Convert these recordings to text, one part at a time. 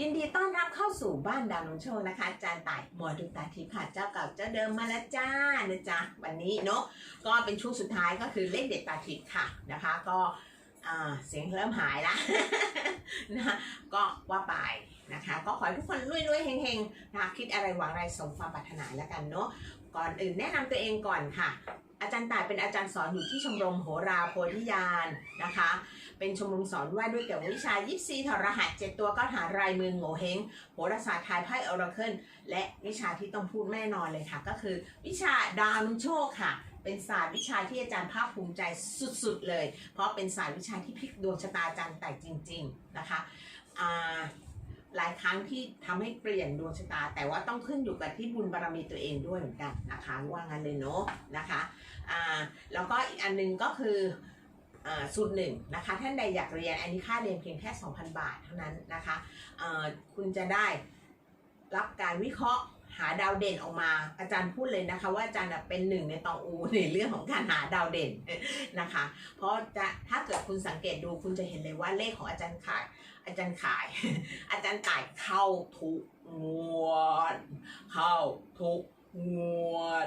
ยินดีต้อนรับเข้าสู่บ้านดาวน้องโชคนะคะอาจารย์ต่ายหมอดูตาทิพย์ค่ะเจ้าเก่าเจ้าเดิมมาแล้วจ้านะจ๊ะวันนี้เนาะก็เป็นช่วงสุดท้ายก็คือเลขเด็ดตาทิพย์ค่ะนะคะ ก็เสียงเริ่มหายละนะก็ว่าไปนะคะ ก็ขอให้ทุกคนรวยๆเฮงๆนะคะคิดอะไรหวังอะไรสมความปรารถนาแล้วกันเนาะก่อนอื่นแนะนำตัวเองก่อนค่ะ อาจารย์ต่ายเป็นอาจารย์สอนอยู่ที่ชมรมโหราโพธิญาณนะคะ เป็นชมรมสอนว่าด้วยเกี่ยวกับวิชายิปซีถอดรหัสเจ็ดตัวก็หารายมือโงเฮงโหราศาสตร์ทายไพ่ออราเคิลและวิชาที่ต้องพูดแน่นอนเลยค่ะ ก็คือ วิชาดาวนำโชคค่ะเป็นศาสตร์วิชาที่อาจารย์ภาคภูมิใจสุดๆเลย เพราะเป็นศาสตร์วิชาที่พลิกดวงชะตาอาจารย์แต่จริง ๆนะคะหลายครั้งที่ทำให้เปลี่ยนดวงชะตา แต่ว่าต้องขึ้นอยู่กับที่บุญบารมีตัวเองด้วยเหมือนกันนะคะว่างั้นเลยเนาะนะคะแล้วก็อีกอันหนึงก็คือ สูตรหนึ่งนะคะท่านใดอยากเรียนอันนี้ค่าเรียนเพียงแค่ 2,000 บาทเท่านั้นนะคะคุณจะได้รับการวิเคราะห์หาดาวเด่นออกมา อาจารย์พูดเลยนะคะ ว่าอาจารย์เป็นหนึ่งในตองอูในเรื่องของการหาดาวเด่นนะคะ เพราะจะถ้าเกิดคุณสังเกตดูคุณจะเห็นเลยว่าเลขของอาจารย์ขาย อาจารย์ขาย อาจารย์ต่ายเข้าทุกงวดเข้าทุก งวด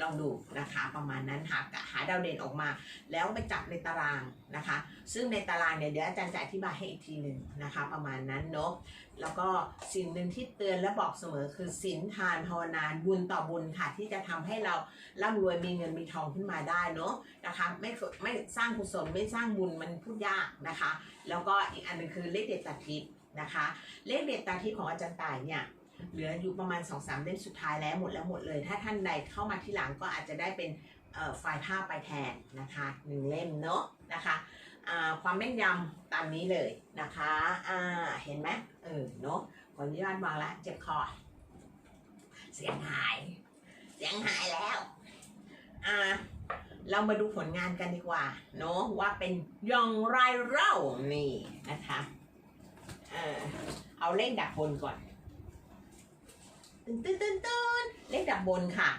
ลองดูนะคะประมาณนั้นหาหาดาวเด่นออกมา แล้วไปจับในตารางนะคะ ซึ่งในตารางเนี่ยเดี๋ยวอาจารย์จะอธิบายให้อีกทีหนึ่งนะคะ ประมาณนั้นเนาะแล้วก็สิ่งหนึ่งที่เตือนและบอกเสมอคือศีลทานภาวนาบุญต่อบุญค่ะ ที่จะทำให้เราร่ำรวยมีเงินมีทองขึ้นมาได้เนาะนะคะไม่ไม่สร้างกุศลไม่สร้างบุญมันพูดยากนะคะ แล้วก็อีกอันหนึงคือเลขเด็ดตาทิพย์นะคะ เลขเด็ดตาทิพย์ของอาจารย์ต่ายเนี่ย เหลืออยู่ประมาณ2อสเล่มสุดท้ายแล้วหมดแล้วหมดเลย ถ้าท่านใดเข้ามาที่หลังก็อาจจะได้เป็นไฟล์ภาพไปแทนนะคะหนึ่งเล่มเนาะนะคะความแม่นยำตามนี้เลยนะคะเห็นไหมเออเนาะขออนุญาตวางละเจ็บคอเสียงหาย เสียงหายแล้วอ่าเรามาดูผลงานกันดีกว่าเนาะว่าเป็นยังไรเล่านี่นะคะเออเอาเลขดับบนก่อน ตึ้นตึ้นตึ้นตึ้นเลขดับบนค่ะ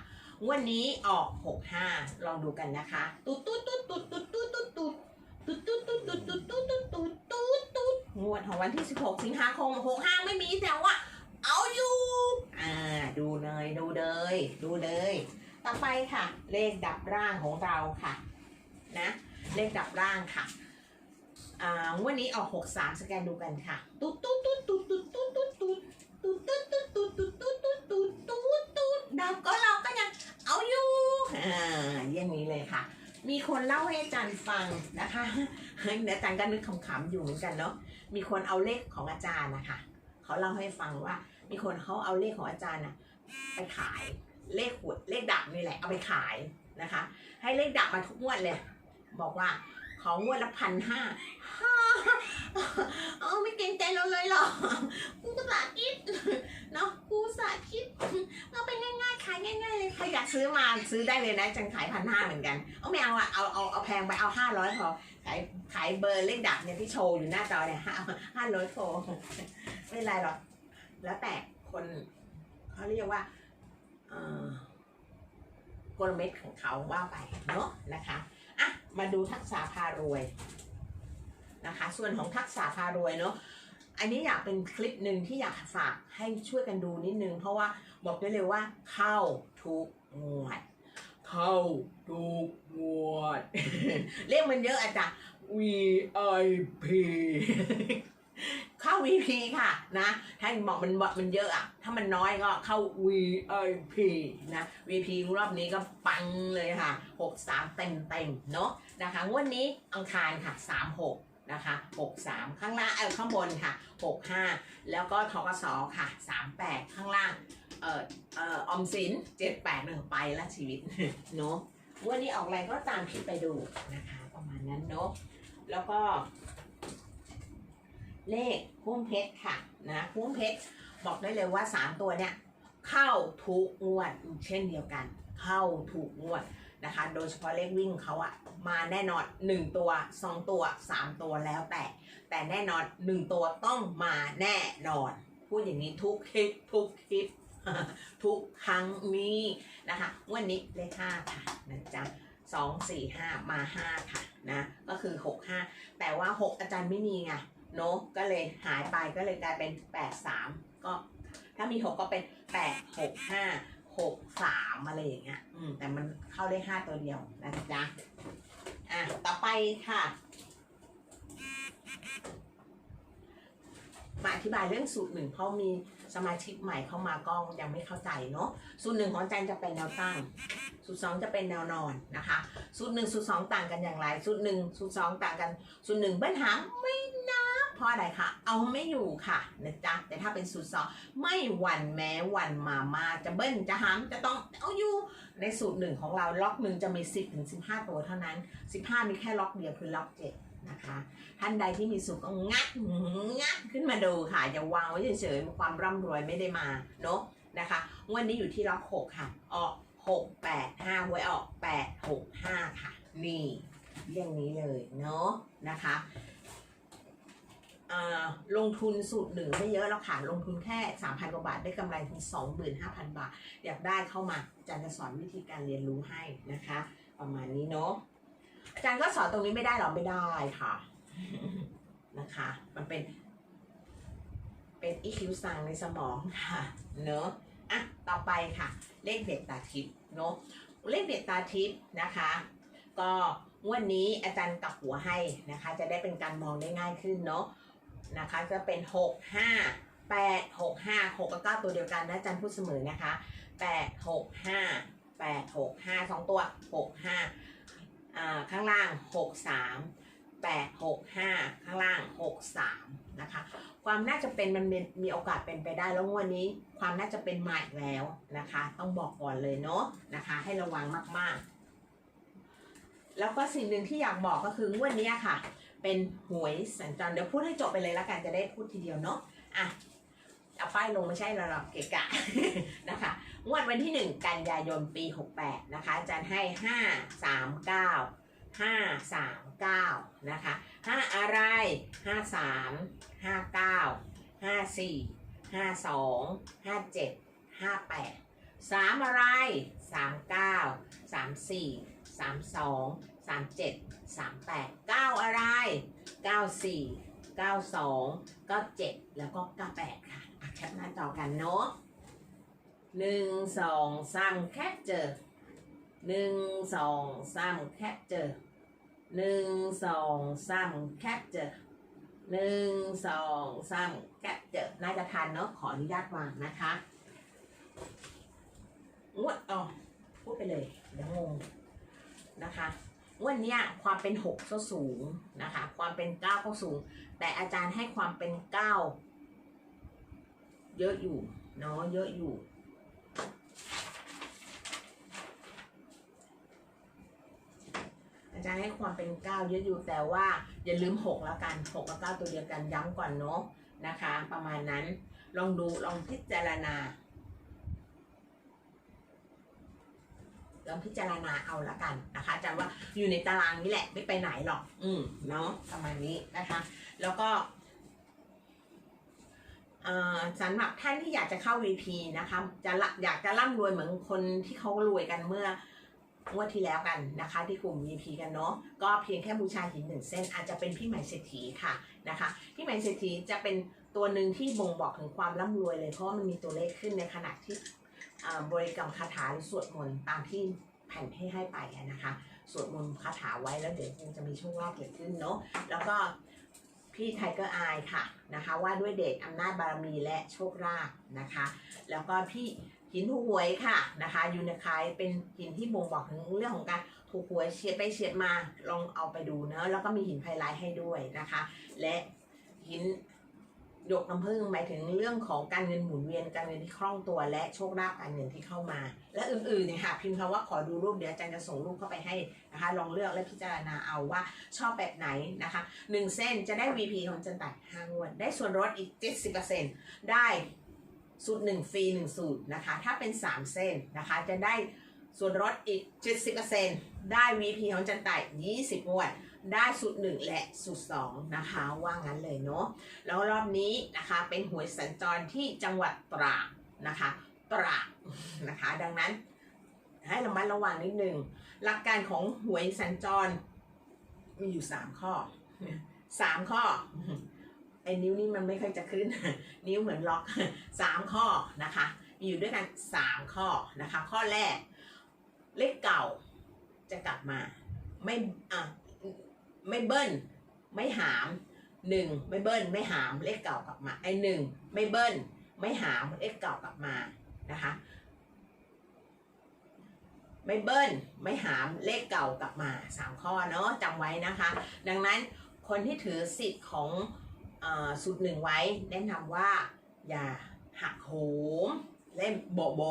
วดนี้ออก 65 ลองดูกันนะคะ ตุ๊ดตุ๊ดตุ๊ดตุ๊ดตุ๊ดตุ๊ดตุ๊ดตุ๊ดตุ๊ดตุ๊ดตุ๊ดตุ๊ดตุ๊ดตุ๊ดตุ๊ดตุ๊ดตุ๊ดงวดของวันที่ 16 สิงหาคม 65 ไม่มีแต่ว่า เอาอยู่ อ่า ดูเลย ดูเลย ดูเลย ต่อไปค่ะ เลขดับร่างของเราค่ะ นะ เลขดับร่างค่ะ อ่างวดนี้ออก 63 สแกนดูกันค่ะ ตุ๊ดตุ๊ดตุ๊ดตุ๊ดตุ๊ด ค่ะ มีคนเล่าให้อาจารย์ฟังนะคะเฮ้ยอาจารย์ก็นึกขำๆอยู่เหมือนกันเนาะมีคนเอาเลขของอาจารย์นะคะเขาเล่าให้ฟังว่า มีคนเขาเอาเลขของอาจารย์น่ะไปขายเลขหวดเลขดับนี่แหละเอาไปขายนะคะ ให้เลขดับมาทุกงวดเลย บอกว่า ของงวดละพันห้าเอาไม่เกรงใจเราเลยหรอกูก็สาคิดเนาะกูสาคิดเอาไปง่ายๆขายง่ายๆเลยใครอยากซื้อมาซื้อได้เลยนะจังขายพันห้าเหมือนกัน เอาไม่เอาอะเอาเอาเอาแพงไปเอาห้าร้อยพอขายขายเบอร์เลขดับเนี่ยที่โชว์อยู่หน้าจอเนี่ยห้าห้าร้อยพอไม่เป็นไรหรอกแล้วแต่คนเขาเรียกว่าเออกลเม็ดของเขาว่าไปเนาะนะคะ อะมาดูทักษะพารวยนะคะ ส่วนของทักษะพารวยเนาะอันนี้อยากเป็นคลิปหนึ่งที่อยากฝากให้ช่วยกันดูนิดนึง เพราะว่าบอกได้เลยว่าเข้าทุกงวด เข้าทุกงวด เลขมันเยอะอาจารย์ VIP เข้า VP ค่ะนะถ้าบอกมันมันเยอะอะถ้ามันน้อยก็เข้า VIP นะ VP รอบนี้ก็ปังเลยค่ะ 63 เต็มเต็มเนาะนะคะงวดนี้อังคารค่ะ 36นะคะ63 ข้างล่างเออข้างบนค่ะ 65 แล้วก็ทกสค่ะ 38 ข้างล่าง เอ่อเอ่ออมสิน 78หนึ่งไปละชีวิตเนาะวันนี้ออกอะไรก็ตามคลิปไปดูนะคะ ประมาณนั้นเนาะแล้วก็ เลขพุ่มเพชรค่ะนะพุ่มเพชรบอกได้เลยว่า 3 ตัวเนี่ยเข้าทุกงวดเช่นเดียวกัน เข้าถูกงวดนะคะ โดยเฉพาะเลขวิ่งเขาอะมาแน่นอน 1 ตัว 2 ตัว 3 ตัวแล้วแต่ แต่แน่นอน 1 ตัวต้องมาแน่นอน พูดอย่างนี้ทุกคลิปทุกคลิปทุกครั้งมีนะคะวันนี้เลขห้าค่ะนะจ๊ะสองสี่ห้ามาห้าค่ะนะก็คือหกห้าแต่ว่าหกอาจารย์ไม่มีไง เนอะก็เลยหายไปก็เลยกลายเป็นแปดสามก็ถ้ามีหกก็เป็นแปดหกห้าหกสามอะไรอย่างเงี้ยอืมแต่มันเข้าได้ห้าตัวเดียวนะจ๊ะอะต่อไปค่ะ มาอธิบายเรื่องสูตรหนึ่งเพราะมีสมาชิกใหม่เข้ามาก็ยังไม่เข้าใจเนาะสูตรหนึ่งของอาจารย์จะเป็นแนวตั้งสูตรสองจะเป็นแนวนอนนะคะ สูตรหนึ่งสูตรสองต่างกันอย่างไร สูตรหนึ่งสูตรสองต่างกัน สูตรหนึ่งเบิ้ลหางไม่นับ เพราะอะไรคะเอาไม่อยู่ค่ะนะจ๊ะแต่ถ้าเป็นสูตรสองไม่หวั่นแม้หวั่นมามาจะเบิ้ลจะหามจะต้องเอาอยู่ในสูตรหนึ่งของเราล็อกหนึ่งจะมี 10ถึง15 ตัวเท่านั้น 15 มีแค่ล็อกเดียวคือล็อกเจ็ดนะคะท่านใดที่มีสูตรก็งัดงัดขึ้นมาดูค่ะอย่าวางไว้เฉยๆความร่ำรวยไม่ได้มาเนาะนะคะวันนี้อยู่ที่ล็อกหกค่ะออกหกแปดห้าหวยออกแปดหกห้าค่ะ นี่เรื่องนี้เลยเนาะนะคะ ลงทุนสูตรหนึ่งไม่เยอะแล้วค่ะ ลงทุนแค่ 3,000กว่าบาทได้กำไรถึง25,000 บาท อยากได้เข้ามาอาจารย์จะสอนวิธีการเรียนรู้ให้นะคะ ประมาณนี้เนาะอาจารย์ก็สอนตรงนี้ไม่ได้หรอไม่ได้ค่ะนะคะ มันเป็น เป็นอีคิวซังในสมองค่ะเนอะอะต่อไปค่ะ เลขเด็ดตาทิพย์เนอะเลขเด็ดตาทิพย์นะคะ ก็วันนี้อาจารย์กลับหัวให้นะคะ จะได้เป็นการมองได้ง่ายขึ้นเนาะ นะคะ จะเป็น 6 5 8 6 5 6กับ9ตัวเดียวกันนะอาจารย์พูดเสมอนะคะ 8 6 5 8 6 5 2 ตัว 6 5อ่าข้างล่าง 6 3 8 6 5 ข้างล่าง 6 3 นะคะ ความน่าจะเป็นมันมีมีโอกาสเป็นไปได้แล้ววันนี้ความน่าจะเป็นมาอีกแล้วนะคะ ต้องบอกก่อนเลยเนาะนะคะ ให้ระวังมากๆ แล้วก็สิ่งหนึ่งที่อยากบอกก็คืองวดนี้ค่ะ เป็นหวยสัญจรเดี๋ยวพูดให้จบไปเลยละกันจะได้พูดทีเดียวเนาะอะเอาป้ายลงไม่ใช่ระดับเกะกะนะคะงวดวันที่ 1 กันยายนปี 68 นะคะอาจารย์ให้ 5 3 9 5 3 9 นะคะ 5 อะไร 5 3 5 9 5 4 5 2 5 7 5 8 3อะไร3 9 3 4 3 2 3 7 3 8 9อะไร9 4 9 2 9 7แล้วก็98ค่ะอะแคปหน้าจอกันเนาะหนึ่งสองสามแคปเจอหนึ่งสองสามแคปเจอหนึ่งสองสามแคปเจอหนึ่งสองสามแคปเจอน่าจะทันเนาะขออนุญาตวางนะคะงวดอ๋อพูดไปเลยเดี๋ยวงง นะคะวันนี้ความเป็นหกก็สูงนะคะ ความเป็นเก้าก็สูง แต่อาจารย์ให้ความเป็นเก้าเยอะอยู่เนาะเยอะอยู่ อาจารย์ให้ความเป็นเก้าเยอะอยู่แต่ว่าอย่าลืมหกแล้วกันหกกับเก้าตัวเดียวกันย้ำก่อนเนาะนะคะ ประมาณนั้นลองดูลองพิจารณา ลองพิจารณาเอาละกันนะคะอาจารย์ว่าอยู่ในตารางนี้แหละไม่ไปไหนหรอก อืมเนาะประมาณนี้นะคะ แล้วก็สำหรับท่านที่อยากจะเข้า VP นะคะจะอยากจะร่ำรวยเหมือนคนที่เขารวยกันเมื่องวดที่แล้วกันนะคะ ที่กลุ่ม VP กันเนาะก็เพียงแค่บูชาหินหนึ่งเส้น อาจจะเป็นพี่ใหม่เศรษฐีค่ะนะคะพี่ใหม่เศรษฐีจะเป็นตัวหนึ่งที่บ่งบอกถึงความร่ำรวยเลยเพราะมันมีตัวเลขขึ้นในขณะที่ บริกรรมคาถาหรือสวดมนต์ตามที่แผ่นให้ให้ไปนะคะสวดมนต์คาถาไว้แล้วเดี๋ยวคงจะมีโชคลาภเกิดขึ้นเนาะแล้วก็พี่ไทเกอร์อายค่ะนะคะว่าด้วยเดชอำนาจบารมีและโชคลาภนะคะ แล้วก็พี่หินถูกหวยค่ะนะคะยูนิคายเป็นหินที่บ่งบอกถึงเรื่องของการถูกหวยเฉียดไปเฉียดมาลองเอาไปดูเนอะแล้วก็มีหินไพไลท์ให้ด้วยนะคะ และหิน หยกน้ำผึ้งหมายถึงเรื่องของการเงินหมุนเวียนการเงินที่คล่องตัว และโชคลาภการเงินที่เข้ามา และอื่นๆเนี่ยค่ะพิมพ์คำว่าขอดูรูปเดี๋ยวอาจารย์จะส่งรูปเข้าไปให้นะคะ ลองเลือกและพิจารณาเอาว่าชอบแบบไหนนะคะหนึ่งเส้นจะได้ VP ของจันตัดห้างวดได้ส่วนลดอีก 70%ได้สูตรหนึ่งฟรีหนึ่งสูตรนะคะ ถ้าเป็น 3 เส้นนะคะ จะได้ส่วนลดอีก 70%ได้ VP ของจันตัด20งวด ได้สูตรหนึ่งและสูตรสองนะคะว่างั้นเลยเนาะแล้วรอบนี้นะคะเป็นหวยสัญจรที่จังหวัดตราดนะคะตราดนะคะ ดังนั้นให้ระมัดระวังนิดนึงหลักการของหวยสัญจรมีอยู่สามข้อสามข้อไอ้นิ้วนี่มันไม่ค่อยจะขึ้น นิ้วเหมือนล็อกสามข้อนะคะมีอยู่ด้วยกันสามข้อนะคะ ข้อแรกเลขเก่าจะกลับมาไม่อะ ไม่เบิ้ลไม่หามหนึ่งไม่เบิ้ลไม่หามเลขเก่ากลับมาไอ้หนึ่งไม่เบิ้ลไม่หามเลขเก่ากลับมานะคะไม่เบิ้ลไม่หามเลขเก่ากลับมาสามข้อเนาะจำไว้นะคะ ดังนั้นคนที่ถือสิทธิ์ของอสูตรหนึ่งไว้แนะนำว่าอย่าหักโหมเล่นโบโบ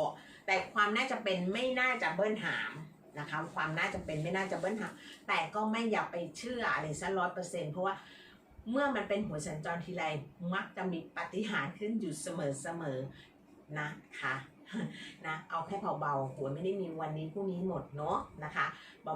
แต่ความน่าจะเป็นไม่น่าจะเบิ้ลหาม นะคะ ความน่าจะเป็นไม่น่าจะเบิ้ลหามแต่ก็ไม่อย่าไปเชื่ออะไรซะร้อยเปอร์เซ็นต์เพราะว่าเมื่อมันเป็นหัวสัญจรทีไรมักจะมีปฏิหารขึ้นอยู่เสมอเสมอๆนะคะนะเอาแค่เบาๆหัวไม่ได้มีวันนี้พรุ่งนี้หมดเนาะนะคะ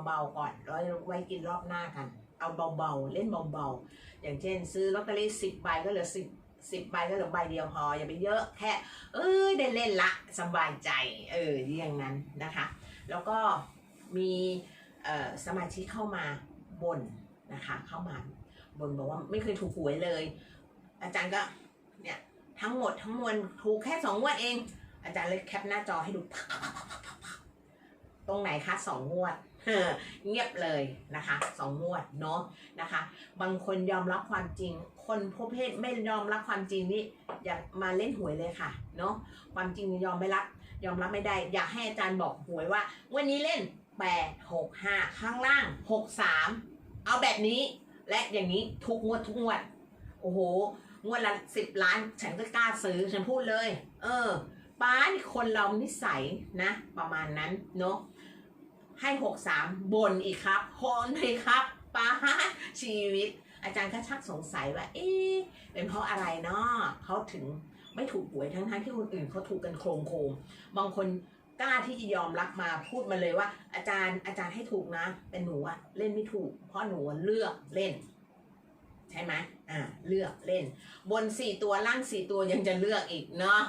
เบาๆก่อนแล้วไว้กินรอบหน้ากัน เอาเบาๆเล่นเบาๆอย่างเช่น ซื้อลอตเตอรี่สิบใบก็เหลือสิบสิบใบก็เหลือใบเดียวพออย่าไปเยอะแค่ เอ้ยได้เล่นละสบายใจเอออย่างนั้นนะคะ แล้วก็ มีสมาชิกเข้ามาบนนะคะเข้ามาบนบอกว่าไม่เคยถูกหวยเลย อาจารย์ก็เนี่ยทั้งหมดทั้งมวลถูกแค่สองงวดเอง อาจารย์เลยแคปหน้าจอให้ดูตรงไหนคะสองงวดเงียบเลยนะคะสองงวดเนาะนะคะ บางคนยอมรับความจริง คนประเภทไม่ยอมรับความจริงนี่อย่ามาเล่นหวยเลยค่ะเนาะความจริงยอมไม่รับ ยอมรับไม่ได้ อยากให้อาจารย์บอกหวยว่า วันนี้เล่น แปดหกห้าข้างล่างหกสามเอาแบบนี้ และอย่างนี้ทุกงวดทุกงวด โอ้โห งวดละสิบล้าน ฉันก็กล้าซื้อ ฉันพูดเลย เออป้านี่คนเรานิสัยนะ ประมาณนั้นเนาะให้หกสามบนอีกครับคนเลยครับป้าชีวิต อาจารย์ก็ชักสงสัยว่า เอ๊ะเป็นเพราะอะไรเนาะเขาถึงไม่ถูกหวยทั้งทั้งๆที่คนอื่นเขาถูกกันโครมโครมบางคน กล้าที่จะยอมรับมาพูดมาเลยว่า อาจารย์อาจารย์ให้ถูกนะแต่หนูอะเล่นไม่ถูก เพราะหนูเลือกเล่น ใช่ไหมอ่าเลือกเล่น บนสี่ตัวล่างสี่ตัวยังจะเลือกอีกเนาะ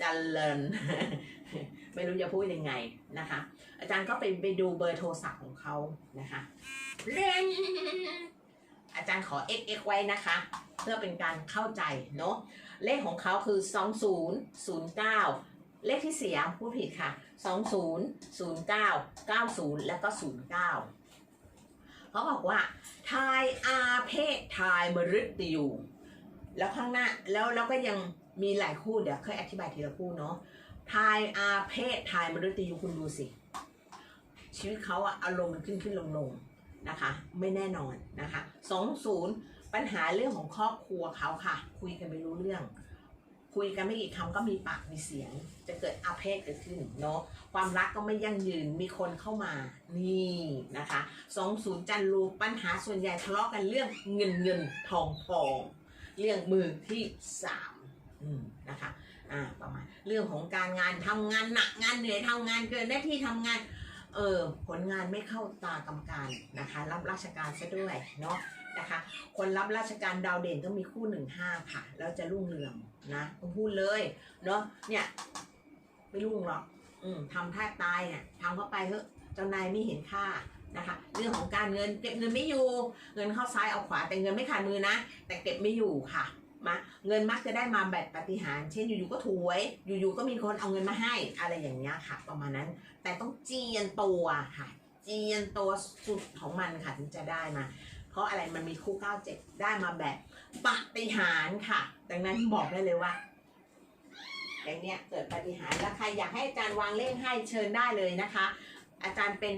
จันเลนไม่รู้จะพูดยังไงนะคะ อาจารย์ก็ไปไปดูเบอร์โทรศัพท์ของเขานะคะเล่นอาจารย์ขอ x x ไว้นะคะ เพื่อเป็นการเข้าใจเนาะเลขของเขาคือ 2009 เลขที่เสียพูดผิดค่ะ2009 90แล้วก็09เขาบอกว่าทายอาเพศทายมฤตยูแล้วข้างหน้าแล้วแล้วก็ยังมีหลายคู่เดี๋ยวค่อยอธิบายทีละคู่เนาะทายอาเพศทายมฤตยูคุณดูสิชีวิตเขาอะอารมณ์มันขึ้นขึ้นลงลงนะคะ ไม่แน่นอนนะคะสองศูนย์ปัญหาเรื่องของครอบครัวเขาค่ะ คุยกันไม่รู้เรื่อง คุยกันไม่กี่คำก็มีปากมีเสียง จะเกิดอาเพศเกิดขึ้นเนาะความรักก็ไม่ยั่งยืนมีคนเข้ามานี่นะคะสองศูนย์จันรูปัญหาส่วนใหญ่ทะเลาะกันเรื่องเงินเงินทองทองเรื่องมือที่สามนะคะอ่าประมาณเรื่องของการงานทำงานหนักงานเหนื่อยทำงานเกินหน้าที่ทำงานเออผลงานไม่เข้าตากรรมการนะคะ รับราชการซะด้วยเนาะนะคะ คนรับราชการดาวเด่นต้องมีคู่หนึ่งห้าค่ะแล้วจะรุ่งเรือง นะผมพูดเลยเนาะเนี่ยไม่รุ่งหรอก อืมทำท่าตายเนี่ยทำเข้าไปเถอะเจ้านายไม่เห็นค่านะคะ เรื่องของการเงินเก็บเงินไม่อยู่ เงินเข้าซ้ายเอาขวาแต่เงินไม่ขาดมือนะ แต่เก็บไม่อยู่ค่ะมาเงินมักจะได้มาแบบปฏิหารเช่นอยู่ๆก็ถวย อยู่ๆก็มีคนเอาเงินมาให้ อะไรอย่างเงี้ยค่ะ ประมาณนั้น แต่ต้องเจียนตัวค่ะ เจียนตัวสุดของมันค่ะถึงจะได้มา เพราะอะไรมันมีคู่เก้าเจ็ดได้มาแบบปาฏิหารย์ค่ะ ดังนั้นบอกได้เลยว่าอย่างเนี้ยเกิดปาฏิหารย์แล้วใครอยากให้อาจารย์วางเลขให้เชิญได้เลยนะคะ อาจารย์เป็น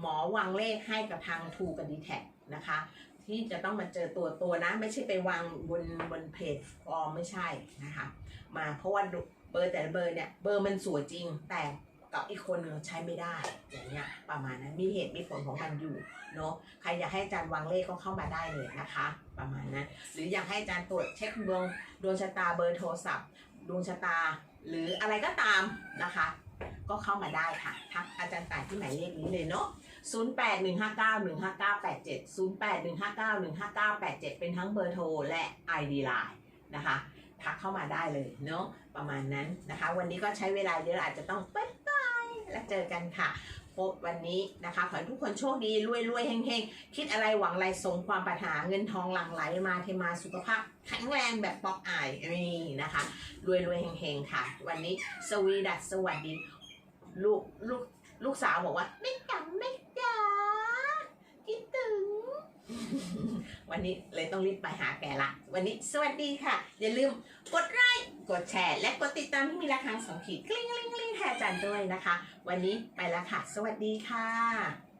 หมอวางเลขให้กับทางทูกับดีแท็นะคะ ที่จะต้องมาเจอตัวตัวนะ ไม่ใช่ไปวางบนบนเพจฟอร์มไม่ใช่นะคะ มาเพราะว่าเบอร์แต่ละเบอร์เนี่ยเบอร์มันสวยจริงแต่ กับอีกคนนึงใช้ไม่ได้อย่างเงี้ยประมาณนั้นมีเหตุมีผลของมันอยู่เนาะใครอยากให้อาจารย์วางเลขก็เข้ามาได้เลยนะคะ ประมาณนั้น หรืออยากให้อาจารย์ตรวจเช็คดวงดวงชะตาเบอร์โทรศัพท์ดวงชะตา หรืออะไรก็ตามนะคะ ก็เข้ามาได้ค่ะทักอาจารย์ต่ายที่หมายเลขนี้เลยเนาะ0815915987 0815915987 เป็นทั้งเบอร์โทรและ ID Line นะคะทักเข้ามาได้เลยเนาะประมาณนั้นนะคะ วันนี้ก็ใช้เวลาเยอะอาจจะต้องไปบาย แล้วเจอกันค่ะโพสต์วันนี้นะคะ ขอให้ทุกคนโชคดีรวยรวยๆเฮงคิดอะไรหวังอะไรสมความปรารถนาเงินทองหลั่งไหลมาเทมาสุขภาพแข็งแรงแบบปอกอายนี่นะคะ รวยรวยๆเฮงค่ะ วันนี้สวีดัสสวัสดี ลูกลูกลูกสาวบอกว่า ไม่จ๋าไม่จ๋าคิดถึง วันนี้เลยต้องรีบไปหาแกละ วันนี้สวัสดีค่ะ อย่าลืมกดไลค์ กดแชร์ และกดติดตามที่มีระฆังสองขีดกลิ้งกลิ้งกลิ้งแทนจันด้วยนะคะ วันนี้ไปแล้วค่ะ สวัสดีค่ะ